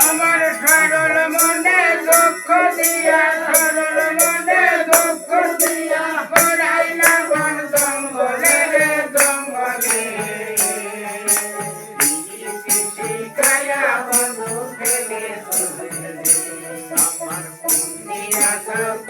আমার সরল মনে দুঃখ দিয়া সরল মনে দুঃখ দিয়া পড়াইলা বন জঙ্গলে রে জঙ্গলে শিখায়া বন্ধু আমার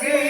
que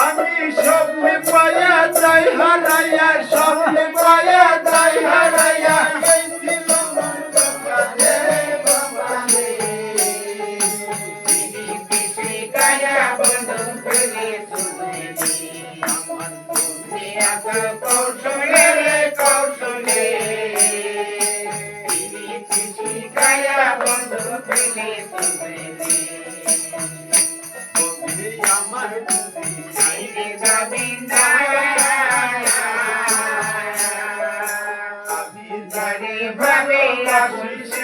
আমি সব পায়া তাই হারাইয়া সব পায়া তাই হারাইয়া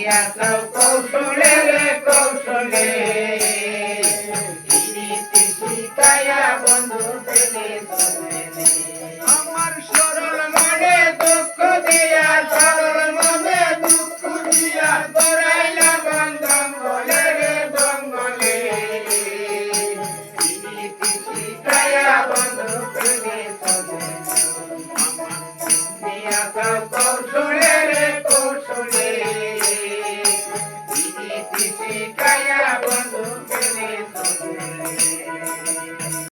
ফিরিয়াছ কৌশলে রে কৌশলে। বন্ধু